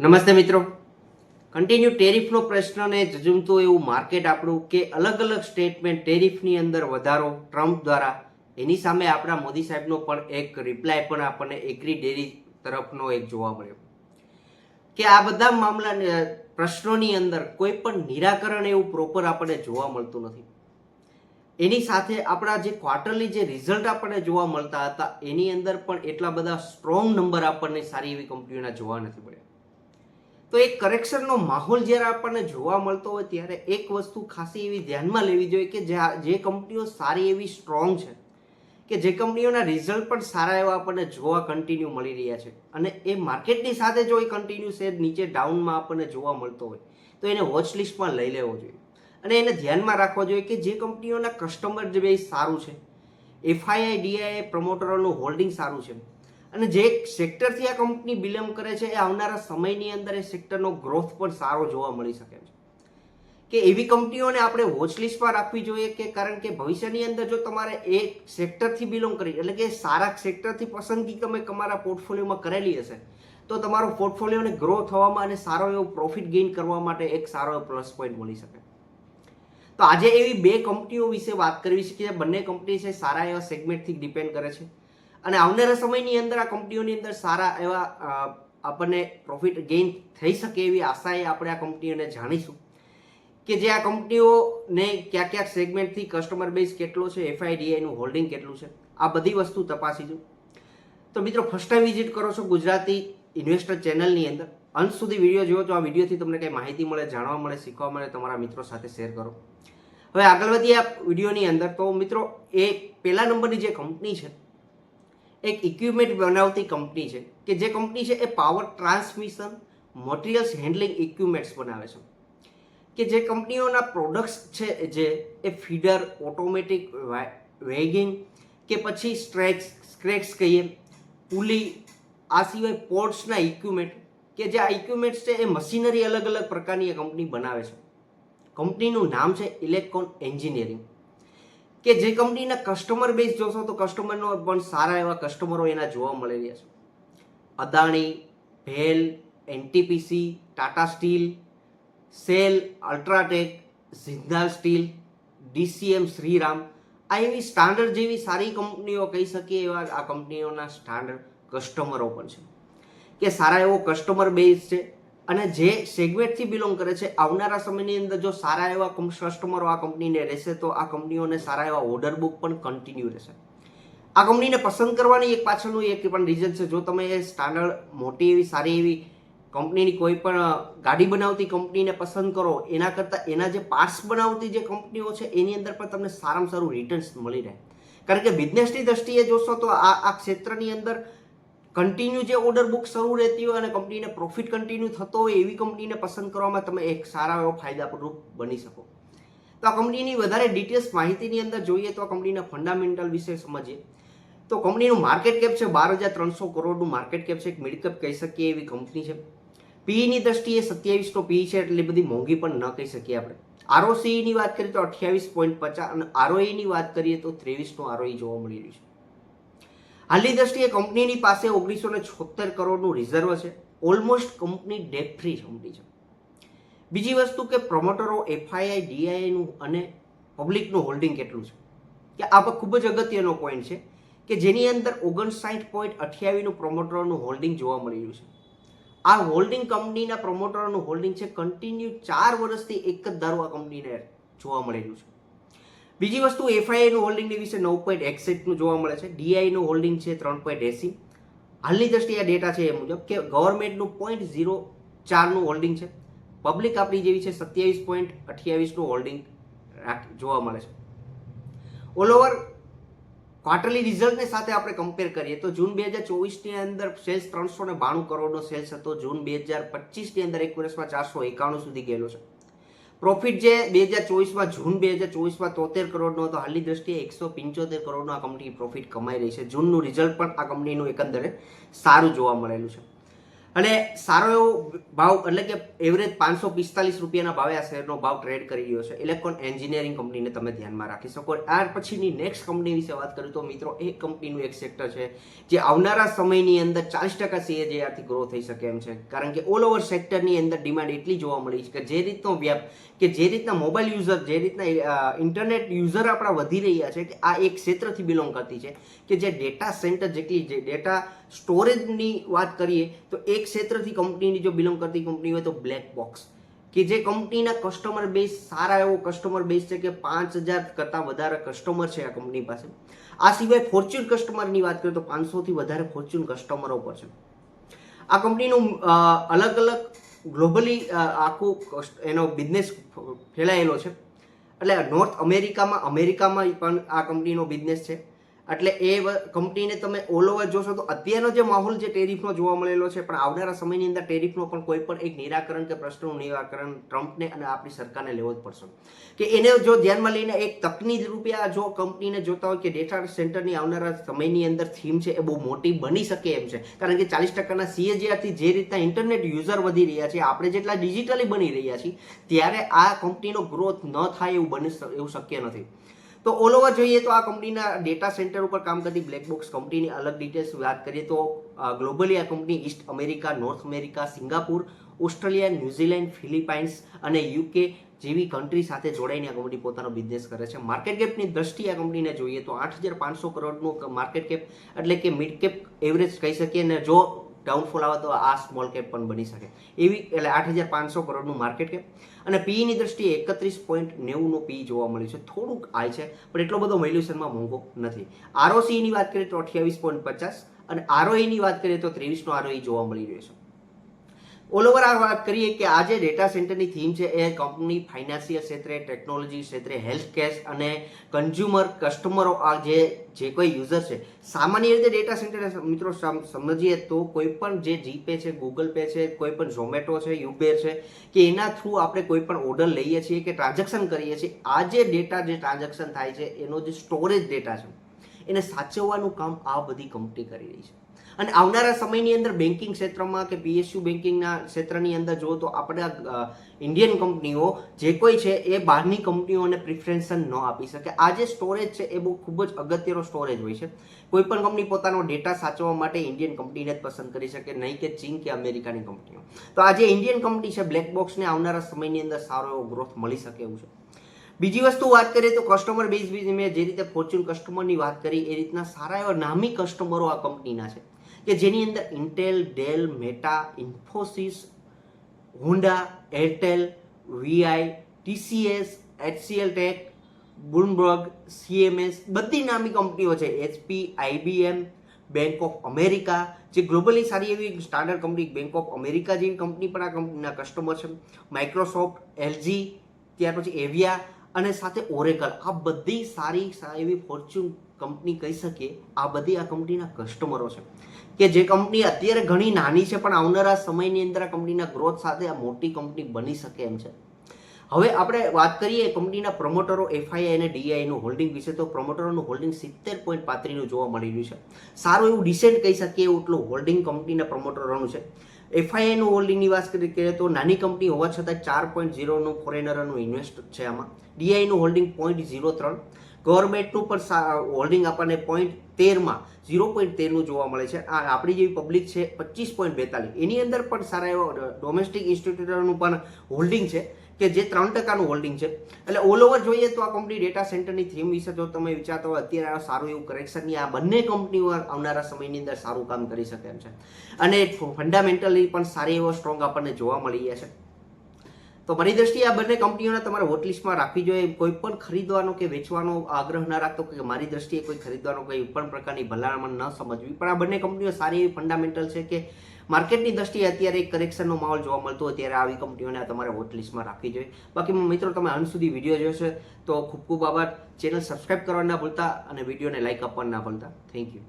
નમસ્તે મિત્રો. કન્ટિન્યુ ટેરિફનો પ્રશ્નને જજુમતું એવું માર્કેટ આપણું કે અલગ અલગ સ્ટેટમેન્ટ ટેરિફની અંદર વધારો ટ્રમ્પ દ્વારા. એની સામે આપણા મોદી સાહેબનો પણ એક રિપ્લાય પણ આપણને એગ્રી ડેરી તરફનો એક જોવા મળ્યો. કે આ બધા મામલા પ્રશ્નોની અંદર કોઈ પણ નિરાકરણ એવું પ્રોપર આપણને જોવા મળતું નથી. એની સાથે આપણા જે ક્વાર્ટરલી જે રિઝલ્ટ આપણને જોવા મળતા હતા, એની અંદર પણ એટલા બધા સ્ટ્રોંગ નંબર આપણને સારી એવી કંપનીઓના જોવા નથી મળ્યા. તો એ કરેક્શનનો માહોલ જ્યારે આપણને જોવા મળતો હોય ત્યારે એક વસ્તુ ખાસી એવી ધ્યાનમાં લેવી જોઈએ કે જે કંપનીઓ સારી એવી સ્ટ્રોંગ છે, કે જે કંપનીઓના રિઝલ્ટ પણ સારા એવા આપણને જોવા કન્ટિન્યુ મળી રહ્યા છે. અને એ માર્કેટની સાથે જો એ કન્ટિન્યુ શેર નીચે ડાઉનમાં આપણને જોવા મળતો હોય, તો એને વોચ લિસ્ટમાં લઈ લેવો જોઈએ. અને એને ધ્યાનમાં રાખવો જોઈએ કે જે કંપનીઓના કસ્ટમર બેઝ સારું છે એફઆઈઆઈ ડીઆઈ પ્રમોટરોનું હોલ્ડિંગ સારું છે. અને જે સેક્ટરથી આ કંપની બિલોંગ કરે છે, એ આવનારા સમયની અંદર એ સેક્ટરનો ગ્રોથ પણ સારો જોવા મળી શકે છે. કે એવી કંપનીઓને આપણે વોચલિસ્ટમાં રાખવી જોઈએ કે કારણ કે ભવિષ્યની અંદર જો તમારે એ સેક્ટરથી બિલોંગ કરી, એટલે કે સારા સેક્ટરથી પસંદગી તમે તમારા પોર્ટફોલિયોમાં કરેલી હશે, તો તમારો પોર્ટફોલિયોને ગ્રો થવામાં અને સારો એવો પ્રોફિટ ગેઇન કરવા માટે એક સારો એવો પ્લસ પોઈન્ટ મળી શકે. તો આજે એવી બે કંપનીઓ વિશે વાત કરવી છે કે બંને કંપની છે સારા એવા સેગમેન્ટથી ડિપેન્ડ કરે છે. અને આવનારા સમયની અંદર આ કંપનીઓની અંદર સારા એવા આપણને પ્રોફિટ ગેઇન થઈ શકે એવી આશાએ આપણે આ કંપનીઓને જાણીશું. કે જે આ કંપનીઓને ક્યાં ક્યાં સેગમેન્ટથી કસ્ટમર બેઝ કેટલો છે એફઆઈડીઆઈનું હોલ્ડિંગ કેટલું છે, આ બધી વસ્તુ તપાસીશું. તો મિત્રો ફર્સ્ટ ટાઈમ વિઝિટ કરો છો ગુજરાતી ઇન્વેસ્ટર ચેનલની અંદર, અંત સુધી વીડિયો જોયો તો આ વિડીયોથી તમને કંઈ માહિતી મળે, જાણવા મળે, શીખવા મળે, તમારા મિત્રો સાથે શેર કરો. હવે આગળ વધીએ આ વિડીયોની અંદર. તો મિત્રો, એ પહેલા નંબરની જે કંપની છે એક ઇક્વિપમેન્ટ બનાવતી કંપની છે કે જે કંપની છે એ power transmission materials handling equipments બનાવે છે. કે જે કંપનીઓના પ્રોડક્ટ્સ છે જે એ ફીડર ઓટોમેટિક વેગિંગ કે પછી સ્ટ્રેક્સ સ્ક્રેક્સ કહીએ પુલી આ સિવાય પોર્ટ્સના ઇક્વિપમેન્ટ કે જે આ ઇક્વિપમેન્ટ્સ છે એ મશીનરી અલગ અલગ પ્રકારની એ કંપની બનાવે છે. કંપનીનું નામ છે ઇલેક્ટ્રોન એન્જિનિયરિંગ કે જે કંપનીના કસ્ટમર બેઝ જોશો તો કસ્ટમરનો પણ સારા એવા કસ્ટમરો એના જોવા મળી રહ્યા છે. Adani, bhel NTPC Tata steel SAIL UltraTech Jindal steel DCM Shriram આ એવી સ્ટાન્ડર્ડ જેવી સારી કંપનીઓ કહી શકીએ એવા આ કંપનીઓના સ્ટાન્ડર્ડ કસ્ટમરો પણ છે. કે સારા એવો કસ્ટમર બેઝ છે. અને જે સેગમેન્ટથી બિલોંગ કરે છે, આવનારા સમયની અંદર જો સારા એવા કસ્ટમરો આ કંપનીને રહેશે, તો આ કંપનીઓને સારા એવા ઓર્ડર બુક પણ કન્ટિન્યુ રહેશે. આ કંપનીને પસંદ કરવાની એક પાછળનું એક પણ રીઝન છે, જો તમે સ્ટાન્ડર્ડ મોટી એવી, સારી એવી કંપનીની કોઈ પણ ગાડી બનાવતી કંપનીને પસંદ કરો, એના કરતાં એના જે પાર્ટ્સ બનાવતી જે કંપનીઓ છે, એની અંદર પણ તમને સારામાં સારું રિટર્ન્સ મળી રહે. કારણ કે બિઝનેસની દ્રષ્ટિએ જોશો તો આ આ ક્ષેત્રની અંદર કન્ટિન્યુ જે ઓર્ડર બુક શરૂ રહેતી હોય અને કંપનીને પ્રોફિટ કન્ટિન્યુ થતો હોય એવી કંપનીને પસંદ કરવામાં તમે એક સારા એવો ફાયદારૂપ બની શકો. તો આ કંપનીની વધારે ડિટેલ્સ માહિતીની અંદર જોઈએ તો આ કંપનીના ફંડામેન્ટલ વિશે સમજીએ. તો કંપનીનું માર્કેટ કેપ છે બાર હજાર ત્રણસો કરોડનું માર્કેટ કેપ છે. એક મિડ કેપ કહી શકીએ એવી કંપની છે. પીઈની દ્રષ્ટિએ સત્યાવીસનો પી છે એટલે બધી મોંઘી પણ ન કહી શકીએ આપણે. આરઓસીની વાત કરીએ તો અઠ્યાવીસ પોઈન્ટ પચાસ અને આરઓઈની વાત કરીએ તો ત્રેવીસનું આરઓઈ જોવા મળી રહ્યું છે. હાલની દ્રષ્ટિએ કંપનીની પાસે ઓગણીસો ને છોતેર કરોડનું રિઝર્વ છે. Almost company debt free company છે. બીજી વસ્તુ કે પ્રમોટરો એફઆઈઆઈ ડીઆઈનું અને પબ્લિકનું હોલ્ડિંગ કેટલું છે? કે આ ખૂબ જ અગત્યનો પોઈન્ટ છે કે જેની અંદર ઓગણસાઠ પોઈન્ટ અઠ્યાવીસનું પ્રમોટરોનું હોલ્ડિંગ જોવા મળી રહ્યું છે. આ હોલ્ડિંગ કંપનીના પ્રમોટરોનું હોલ્ડિંગ છે કન્ટિન્યુ ચાર વર્ષથી એક જ દારૂ આ કંપનીને જોવા મળી રહ્યું છે. બીજી વસ્તુ એફઆઈઆઈનું હોલ્ડિંગની વિશે નવ પોઈન્ટ એકસઠનું જોવા મળે છે. ડીઆઈનું હોલ્ડિંગ છે ત્રણ પોઈન્ટ એસી હાલની દ્રષ્ટિએ આ ડેટા છે એ મુજબ કે ગવર્મેન્ટનું પોઈન્ટ ઝીરો ચારનું હોલ્ડિંગ છે. પબ્લિક આપણી જેવી છે સત્યાવીસ પોઈન્ટ અઠ્યાવીસનું હોલ્ડિંગ જોવા મળે છે. ઓલ ઓવર ક્વાર્ટરલી રિઝલ્ટને સાથે આપણે કમ્પેર કરીએ તો જૂન બે હજાર ચોવીસની અંદર સેલ્સ ત્રણસો ને બાણું કરોડનો સેલ્સ હતો. જૂન બે હજાર પચીસની અંદર એક વર્ષમાં ચારસો એકાણું સુધી ગયેલો છે. પ્રોફિટ જે બે હજાર ચોવીસમાં, જૂન બે હજાર ચોવીસમાં તોતેર કરોડનો હતો. હાલની દ્રષ્ટિએ એકસો પંચોતેર કરોડનો આ કંપની પ્રોફિટ કમાઈ રહી છે. જૂનનું રિઝલ્ટ પણ આ કંપનીનું એકંદરે સારું જોવા મળેલું છે. અને સારો એવો ભાવ, એટલે કે એવરેજ પાંચસો પિસ્તાલીસ રૂપિયાના ભાવે આ શેરનો ભાવ ટ્રેડ કરી રહ્યો છે. ઇલેક્ટ્રોન એન્જિનિયરિંગ કંપનીને તમે ધ્યાનમાં રાખી શકો. આ પછીની નેક્સ્ટ કંપની વિશે વાત કરું તો મિત્રો, એ કંપનીનું એક સેક્ટર છે, જે આવનારા સમયની અંદર ચાલીસ ટકા સીએજીઆરથી ગ્રો થઈ શકે એમ છે. કારણ કે ઓલ ઓવર સેક્ટરની અંદર ડિમાન્ડ એટલી જોવા મળી છે કે જે રીતનો વ્યાપ, કે જે રીતના મોબાઈલ યુઝર જે રીતના ઇન્ટરનેટ યુઝર આપણા વધી રહ્યા છે, કે આ એક ક્ષેત્રથી બિલોંગ કરતી છે, કે જે ડેટા સેન્ટર જેટલી, જે ડેટા સ્ટોરેજની વાત કરીએ તો એક ક્ષેત્રથી કંપનીની જો બિલોંગ કરતી કંપની હોય તો બ્લેક બોક્સ. કે જે કંપનીના કસ્ટમર બેઝ, સારા એવો કસ્ટમર બેઝ છે કે પાંચ હજાર કરતાં વધારે કસ્ટમર છે આ કંપની પાસે. આ સિવાય ફોર્ચ્યુન કસ્ટમરની વાત કરીએ તો પાંચસોથી વધારે ફોર્ચ્યુન કસ્ટમરો પર છે. આ કંપનીનું અલગ અલગ ગ્લોબલી આખું એનો બિઝનેસ ફેલાયેલો છે. એટલે નોર્થ અમેરિકામાં અમેરિકામાં પણ આ કંપનીનો બિઝનેસ છે. એટલે એ કંપનીને તમે ઓલ ઓવર જોશો તો અત્યારનો જે માહોલ જે ટેરિફનો જોવા મળેલો છે, પણ આવનારા સમયની અંદર ટેરિફનો પણ કોઈ પણ એક નિરાકરણ કે પ્રશ્નનું નિરાકરણ ટ્રમ્પને અને આપણી સરકારને લેવો જ પડશે. કે એને જો ધ્યાનમાં લઈને એક તકની રૂપે આ જો કંપનીને જોતા હોય કે ડેટા સેન્ટરની આવનારા સમયની અંદર થીમ છે, એ બહુ મોટી બની શકે એમ છે. કારણ કે ચાલીસ ટકાના સીએજીઆરથી જે રીતના ઇન્ટરનેટ યુઝર વધી રહ્યા છે, આપણે જેટલા ડિજિટલી બની રહ્યા છીએ, ત્યારે આ કંપનીનો ગ્રોથ ન થાય એવું બની એવું શક્ય નથી. તો ઓલ ઓવર જોઈએ તો આ કંપનીના ડેટા સેન્ટર ઉપર કામ કરતી બ્લેક બોક્સ કંપનીની અલગ ડિટેલ્સ વાત કરીએ તો ગ્લોબલી આ company east America north America Singapore Australia New Zealand Philippines અને યુકે જેવી કન્ટ્રી સાથે જોડાઈને આ કંપની પોતાનો બિઝનેસ કરે છે. માર્કેટ કેપની દ્રષ્ટિએ આ કંપનીને જોઈએ તો આઠ હજાર પાંચસો કરોડનું માર્કેટ કેપ એટલે કે મિડ કેપ એવરેજ કહી શકીએ ને જો ડાઉનફોલ આવે તો આ સ્મોલ કેપ પણ બની શકે. એવી એટલે આઠ હજાર પાંચસો કરોડનું માર્કેટ કેપ અને પીઈની દ્રષ્ટિએ એકત્રીસ પોઈન્ટ નેવુંનું પી જોવા મળ્યું છે. થોડુંક આય છે, પણ એટલો બધો વેલ્યુશનમાં મોંઘો નથી. આરઓસીની વાત કરીએ તો અઠ્યાવીસ પોઈન્ટ પચાસ અને આરઓઈની વાત કરીએ તો ત્રેવીસનો આરઓઈ જોવા મળી રહ્યો છે. ઓલ ઓવર આ વાત કરીએ કે આ જે ડેટા સેન્ટરની થીમ છે એ કંપની ફાઇનાન્શિયલ ક્ષેત્રે ટેકનોલોજી ક્ષેત્રે હેલ્થ કેર અને કન્ઝ્યુમર કસ્ટમરો આ જે જે કોઈ યુઝર છે. સામાન્ય રીતે ડેટા સેન્ટર મિત્રો સમ- સમજીએ તો કોઈ પણ જે જીપે છે ગૂગલ પે છે, કોઈ પણ ઝોમેટો છે યુબેર છે, કે એના થ્રુ આપણે કોઈ પણ ઓર્ડર લઈએ છીએ કે ટ્રાન્ઝેક્શન કરીએ છીએ, આ જે ડેટા જે ટ્રાન્ઝેક્શન થાય છે, એનો જે સ્ટોરેજ ડેટા છે, એને સાચવવાનું કામ આ બધી કંપની કરી રહી છે. અને આવનારા સમયની અંદર બેન્કિંગ ક્ષેત્રમાં કે પીએસયુ બેન્કિંગના ક્ષેત્રની અંદર જો તો આપણા ઇન્ડિયન કંપનીઓ જે કોઈ છે એ બહારની કંપનીઓને પ્રિફરન્સન ન આપી શકે. આ જે સ્ટોરેજ છે એ બહુ ખૂબ જ અગત્યનો સ્ટોરેજ હોય છે. કોઈ પણ કંપની પોતાનો ડેટા સાચવવા માટે ઇન્ડિયન કંપનીને જ પસંદ કરી શકે, નહીં કે ચીન કે અમેરિકાની કંપનીઓ તો આ જે ઇન્ડિયન કંપની છે બ્લેક બોક્સને આવનારા સમયની અંદર સારો એવો ગ્રોથ મળી શકે એવું છે. બીજી વસ્તુ વાત કરીએ તો કસ્ટમર બેઝ મેં જે રીતે ફોર્ચ્યુન કસ્ટમરની વાત કરી, એ રીતના સારા એવા નામી કસ્ટમરો આ કંપનીના છે. કે જેની અંદર Intel Dell Meta Infosys Honda Airtel VI TCS HCL Tech બુનબર્ગ CMS બધી નામી કંપનીઓ છે. HP IBM Bank of America જે ગ્લોબલી સારી એવી standard company Bank of America જેવી કંપની પણ આ કંપનીના કસ્ટમર છે. માઇક્રોસોફ્ટ એલજી ત્યાર પછી એવિયા અને સાથે ઓરેકલ આ બધી સારી એવી ફોર્ચ્યુન કંપની કહી શકીએ. આ બધી આ કંપનીના કસ્ટમરો છે. કે જે કંપની અત્યારે ઘણી નાની છે, પણ આવનારા સમયની અંદર આ કંપનીના ગ્રોથ સાથે આ મોટી કંપની બની શકે એમ છે. હવે આપણે વાત કરીએ કંપનીના પ્રમોટરો એફઆઈઆઈ અને ડીઆઈનું હોલ્ડિંગ વિશે. તો પ્રમોટરોનું હોલ્ડિંગ સિત્તેર પોઈન્ટ પાંત્રીનું જોવા મળી રહ્યું છે. સારું એવું ડિસેન્ટ કહી શકીએ, એટલું હોલ્ડિંગ કંપનીના પ્રમોટરોનું છે. એફઆઈઆઈનું હોલ્ડિંગની વાત કરીએ તો નાની કંપની હોવા છતાં ચાર પોઈન્ટ ઝીરોનું ફોરેનરનું ઇન્વેસ્ટ છે આમાં. ડીઆઈનું હોલ્ડિંગ પોઈન્ટ ઝીરો ત્રણ. ગવર્મેન્ટનું પણ હોલ્ડિંગ આપણને પોઈન્ટ તેરમાં ઝીરો પોઈન્ટ તેરનું જોવા મળે છે. આ આપણી જેવી પબ્લિક છે પચીસ પોઈન્ટ બેતાલીસ. એની અંદર પણ સારા એવા ડોમેસ્ટિક ઇન્સ્ટિટ્યૂટનું પણ હોલ્ડિંગ છે. કે જે ત્રણ ટકાનું હોલ્ડિંગ છે. એટલે ઓલ ઓવર જોઈએ તો આ કંપની ડેટા સેન્ટરની થીમ વિશે જો તમે વિચારતા હોય, અત્યારે આ સારું એવું કરેક્શનની આ બંને કંપનીઓ આવનારા સમયની અંદર સારું કામ કરી શકે એમ છે. અને ફંડામેન્ટલી પણ સારી એવો સ્ટ્રોંગ આપણને જોવા મળી ગયા છે. તો મારી દ્રષ્ટિએ આ બંને કંપનીઓને તમારે વોટલિસ્ટમાં રાખવી જોઈએ. કોઈ પણ ખરીદવાનો કે વેચવાનો આગ્રહ ન રાખતો કે મારી દ્રષ્ટિએ કોઈ ખરીદવાનો કોઈ પણ પ્રકારની ભલામણ ન સમજવી. પણ આ બંને કંપનીઓ સારી એવી ફંડામેન્ટલ છે કે માર્કેટની દ્રષ્ટિએ અત્યારે એક કરેક્શનનો માહોલ જોવા મળતો હોય ત્યારે આવી કંપનીઓને તમારે વોટલિસ્ટમાં રાખવી જોઈએ. બાકી મિત્રો, તમે અંત સુધી વીડિયો જોશો તો ખૂબ ખૂબ આભાર. ચેનલ સબસ્ક્રાઇબ કરવા ના ભૂલતા અને વિડીયોને લાઇક આપવા ના ભૂલતા. Thank you.